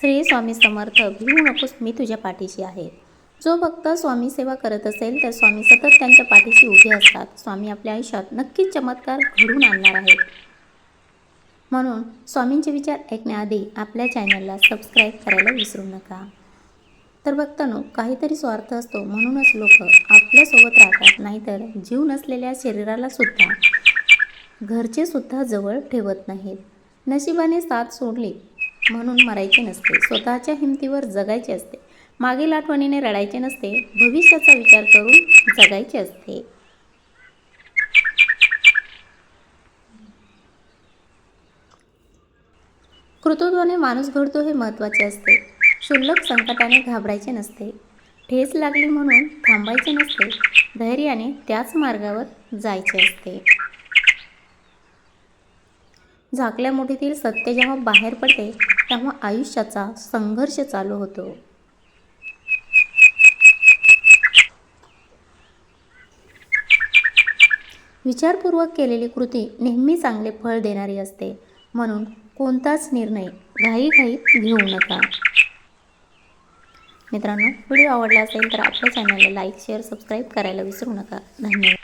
श्री स्वामी समर्थ भिवू नकोस मी तुझ्या पाठीशी आहे. जो भक्त स्वामी सेवा करत असेल तर स्वामी सतत त्यांच्या पाठीशी उभे असतात. स्वामी आपल्या आयुष्यात नक्कीच चमत्कार घडवून आणणार आहेत. म्हणून स्वामींचे विचार ऐकण्याआधी आपल्या चॅनलला सबस्क्राईब करायला विसरू नका. तर भक्तांनो काहीतरी स्वार्थ असतो म्हणूनच लोक आपल्यासोबत राहतात. नाहीतर जीव नसलेल्या शरीराला सुद्धा घरचे सुद्धा जवळ ठेवत नाहीत. नशिबाने साथ सोडली म्हणून मरायचे नसते. स्वतःच्या हिमतीवर जगायचे असते. मागील आठवणीने रडायचे नसते. भविष्याचा विचार करून जगायचे असते. कृतत्वाने माणूस घडतो हे महत्त्वाचे असते. क्षुल्लक संकटाने घाबरायचे नसते. ठेस लागली म्हणून थांबायचे नसते. धैर्याने त्याच मार्गावर जायचे असते. झाकल्या मुठीतील सत्य जेव्हा बाहेर पडते तेव्हा आयुष्याचा संघर्ष चालू होतो. विचारपूर्वक केलेली कृती नेहमी चांगले फळ देणारी असते. म्हणून कोणताच निर्णय घाईघाईत घेऊ नका. मित्रांनो व्हिडिओ आवडला असेल तर आपल्या चॅनलला लाईक शेअर सबस्क्राईब करायला विसरू नका. धन्यवाद.